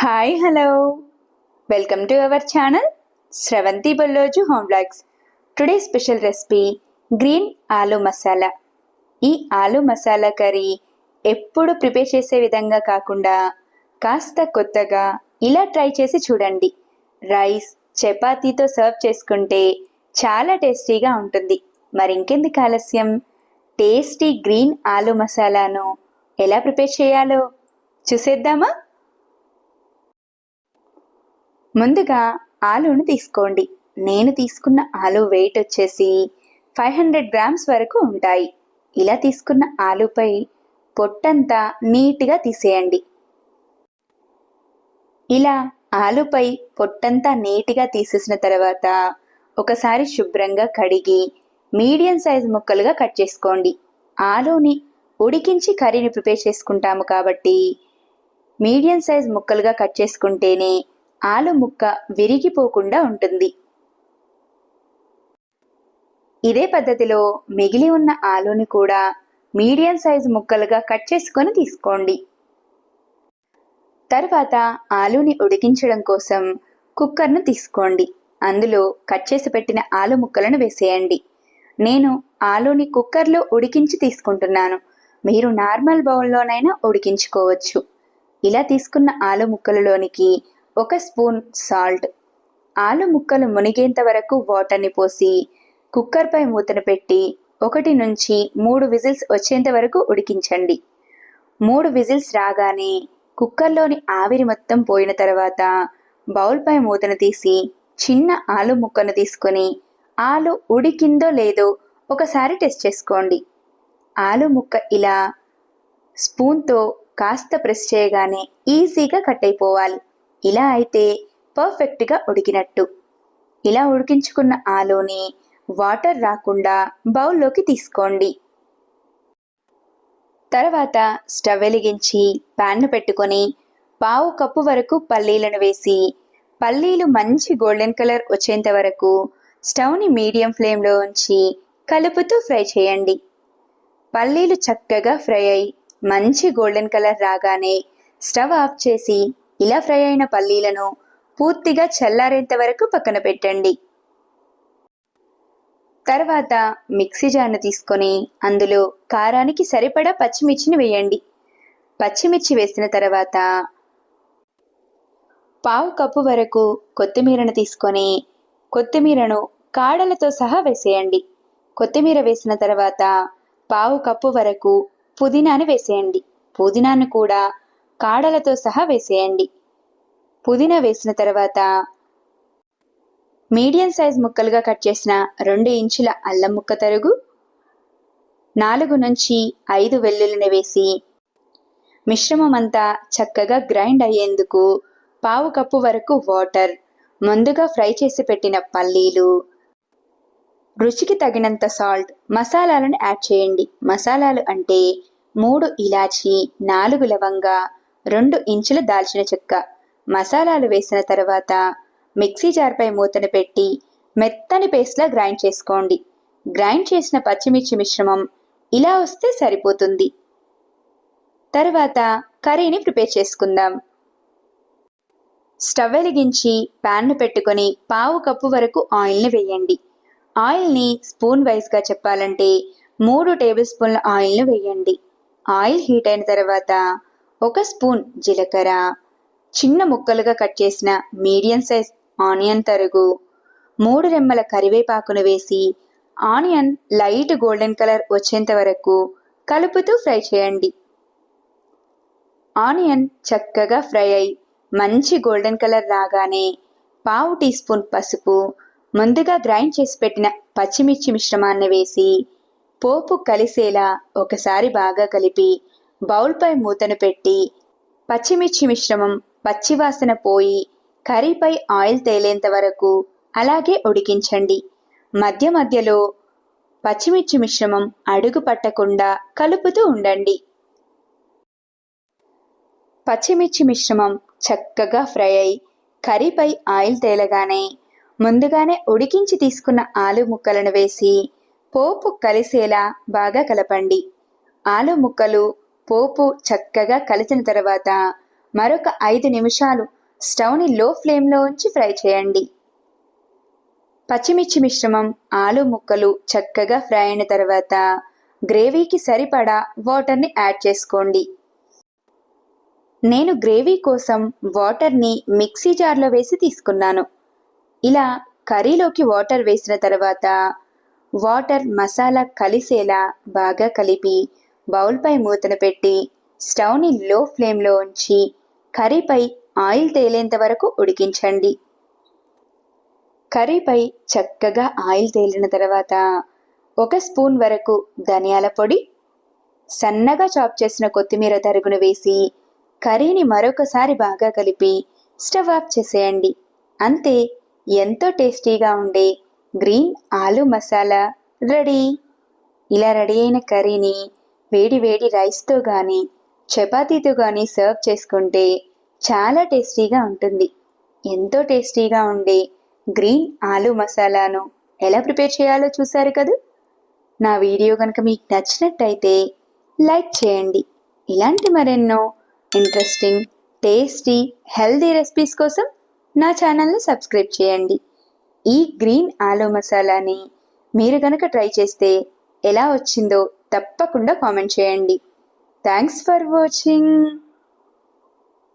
Hi hello welcome to our channel Sravanthi Bolloju home blogs today special recipe green aloo masala ఈ ఆలు masala curry ఎప్పుడు prepare చేసే విధంగా కాకుండా కాస్త కొత్తగా ఇలా ట్రై చేసి చూడండి. రైస్ చపాతీతో సర్వ్ చేసుకుంటే చాలా టేస్టీగా ఉంటుంది. మరి ఇంకెందుకు ఆలస్యం? టేస్టీ గ్రీన్ ఆలు మసాలాను ఎలా ప్రిపేర్ చేయాలో చూసేద్దామా? ముందుగా ఆలూను తీసుకోండి. నేను తీసుకున్న ఆలు వెయిట్ వచ్చేసి ఫైవ్ హండ్రెడ్ గ్రామ్స్ వరకు ఉంటాయి. ఇలా తీసుకున్న ఆలుపై పొట్టంతా నీట్గా తీసేయండి. ఇలా ఆలుపై పొట్టంతా నీట్గా తీసేసిన తర్వాత ఒకసారి శుభ్రంగా కడిగి మీడియం సైజ్ ముక్కలుగా కట్ చేసుకోండి. ఆలుని ఉడికించి కర్రీని ప్రిపేర్ చేసుకుంటాము కాబట్టి మీడియం సైజ్ ముక్కలుగా కట్ చేసుకుంటేనే ఆలు ముక్క విరిగిపోకుండా ఉంటుంది. ఇదే పద్ధతిలో మిగిలి ఉన్న ఆలుని కూడా మీడియం సైజు ముక్కలుగా కట్ చేసుకొని తీసుకోండి. తర్వాత ఆలుని ఉడికించడం కోసం కుక్కర్ను తీసుకోండి. అందులో కట్ చేసి పెట్టిన ఆలు ముక్కలను వేసేయండి. నేను ఆలుని కుక్కర్లో ఉడికించి తీసుకుంటున్నాను. మీరు నార్మల్ బౌల్లోనైనా ఉడికించుకోవచ్చు. ఇలా తీసుకున్న ఆలు ముక్కలలోనికి ఒక స్పూన్ సాల్ట్ ఆలు ముక్కలు మునిగేంత వరకు వాటర్ని పోసి కుక్కర్పై మూతను పెట్టి ఒకటి నుంచి మూడు విజిల్స్ వచ్చేంత వరకు ఉడికించండి. మూడు విజిల్స్ రాగానే కుక్కర్లోని ఆవిరి మొత్తం పోయిన తర్వాత బౌల్పై మూతను తీసి చిన్న ఆలు ముక్కను తీసుకొని ఆలు ఉడికిందో లేదో ఒకసారి టెస్ట్ చేసుకోండి. ఆలు ముక్క ఇలా స్పూన్తో కాస్త ప్రెస్ చేయగానే ఈజీగా కట్ అయిపోవాలి. ఇలా అయితే పర్ఫెక్ట్గా ఉడికినట్టు. ఇలా ఉడికించుకున్న ఆలోని వాటర్ రాకుండా బౌల్లోకి తీసుకోండి. తర్వాత స్టవ్ వెలిగించి ప్యాన్ను పెట్టుకొని పావు కప్పు వరకు పల్లీలను వేసి పల్లీలు మంచి గోల్డెన్ కలర్ వచ్చేంత వరకు స్టవ్ని మీడియం ఫ్లేమ్లో ఉంచి కలుపుతూ ఫ్రై చేయండి. పల్లీలు చక్కగా ఫ్రై అయి మంచి గోల్డెన్ కలర్ రాగానే స్టవ్ ఆఫ్ చేసి ఇలా ఫ్రై అయిన పల్లీలను పూర్తిగా చల్లారేంత వరకు పక్కన పెట్టండి. తర్వాత మిక్సీ జార్ను తీసుకొని అందులో కారానికి సరిపడా పచ్చిమిర్చిని వేయండి. పచ్చిమిర్చి వేసిన తర్వాత పావు కప్పు వరకు కొత్తిమీరను తీసుకొని కొత్తిమీరను కాడలతో సహా వేసేయండి. కొత్తిమీర వేసిన తర్వాత పావు కప్పు వరకు పుదీనాను వేసేయండి. పుదీనాను కూడా కాడలతో సహా వేసేయండి. పుదీనా వేసిన తర్వాత మీడియం సైజ్ ముక్కలుగా కట్ చేసిన రెండు ఇంచుల అల్లం ముక్క తరుగు నాలుగు నుంచి ఐదు వెల్లుల్లిని వేసి మిశ్రమం అంతా చక్కగా గ్రైండ్ అయ్యేందుకు పావు కప్పు వరకు వాటర్ ముందుగా ఫ్రై చేసి పెట్టిన పల్లీలు రుచికి తగినంత సాల్ట్ మసాలాలను యాడ్ చేయండి. మసాలాలు అంటే మూడు ఇలాచి నాలుగు లవంగా రెండు ఇంచుల దాల్చిన చెక్క. మసాలాలు వేసిన తర్వాత మిక్సీ జార్పై మూతను పెట్టి మెత్తని పేస్ట్లా గ్రైండ్ చేసుకోండి. గ్రైండ్ చేసిన పచ్చిమిర్చి మిశ్రమం ఇలా వస్తే సరిపోతుంది. తర్వాత కర్రీని ప్రిపేర్ చేసుకుందాం. స్టవ్ వెలిగించి ప్యాన్ను పెట్టుకొని పావు కప్పు వరకు ఆయిల్ని వేయండి. ఆయిల్ని స్పూన్ వైజ్గా చెప్పాలంటే మూడు టేబుల్ స్పూన్ల ఆయిల్ను వేయండి. ఆయిల్ హీట్ అయిన తర్వాత ఒక స్పూన్ జీలకర్ర. చిన్న ముక్కలుగా కట్ చేసిన మీడియం సైజ్ ఆనియన్ తరుగు. మూడు రెమ్మల కరివేపాకును వేసి ఆనియన్ లైట్ గోల్డెన్ కలర్ వచ్చేంత వరకు కలుపుతూ ఫ్రై చేయండి. ఆనియన్ చక్కగా ఫ్రై అయి మంచి గోల్డెన్ కలర్ రాగానే పావు టీ స్పూన్ పసుపు ముందుగా గ్రైండ్ చేసి పెట్టిన పచ్చిమిర్చి మిశ్రమాన్ని వేసి పోపు కలిసేలా ఒకసారి బాగా కలిపి బౌల్పై మూతను పెట్టి పచ్చిమిర్చి మిశ్రమం పచ్చివాసన పోయి కర్రీపై ఆయిల్ తేలేంత వరకు అలాగే ఉడికించండి. మధ్య మధ్యలో పచ్చిమిర్చి మిశ్రమం అడుగు పట్టకుండా కలుపుతూ ఉండండి. పచ్చిమిర్చి మిశ్రమం చక్కగా ఫ్రై అయి కర్రీపై ఆయిల్ తేలగానే ముందుగానే ఉడికించి తీసుకున్న ఆలు ముక్కలను వేసి పోపు కలిసేలా బాగా కలపండి. ఆలు ముక్కలు పోపు చక్కగా కలిసిన తర్వాత మరొక ఐదు నిమిషాలు స్టవ్ని లో ఫ్లేమ్లో ఉంచి ఫ్రై చేయండి. పచ్చిమిర్చి మిశ్రమం ఆలు ముక్కలు చక్కగా ఫ్రై అయిన తర్వాత గ్రేవీకి సరిపడా వాటర్ని యాడ్ చేసుకోండి. నేను గ్రేవీ కోసం వాటర్ని మిక్సీ జార్లో వేసి తీసుకున్నాను. ఇలా కర్రీలోకి వాటర్ వేసిన తర్వాత వాటర్ మసాలా కలిసేలా బాగా కలిపి బౌల్పై మూతను పెట్టి స్టవ్ని లో ఫ్లేమ్లో ఉంచి కర్రీపై ఆయిల్ తేలేంత వరకు ఉడికించండి. కర్రీపై చక్కగా ఆయిల్ తేలిన తర్వాత ఒక స్పూన్ వరకు ధనియాల పొడి సన్నగా చాప్ చేసిన కొత్తిమీర తరుగును వేసి కర్రీని మరొకసారి బాగా కలిపి స్టవ్ ఆఫ్ చేసేయండి. అంతే ఎంతో టేస్టీగా ఉండే గ్రీన్ ఆలు మసాలా రెడీ. ఇలా రెడీ అయిన కర్రీని వేడి వేడి రైస్తో కానీ చపాతీతో కానీ సర్వ్ చేసుకుంటే చాలా టేస్టీగా ఉంటుంది. ఎంతో టేస్టీగా ఉండే గ్రీన్ ఆలు మసాలాను ఎలా ప్రిపేర్ చేయాలో చూసారు కదూ? నా వీడియో కనుక మీకు నచ్చినట్టయితే లైక్ చేయండి. ఇలాంటి మరెన్నో ఇంట్రెస్టింగ్ టేస్టీ హెల్దీ రెసిపీస్ కోసం నా ఛానల్ని సబ్స్క్రైబ్ చేయండి. ఈ గ్రీన్ ఆలు మసాలాని మీరు కనుక ట్రై చేస్తే ఎలా వచ్చిందో తప్పకుండా కామెంట్ చేయండి. Thanks for watching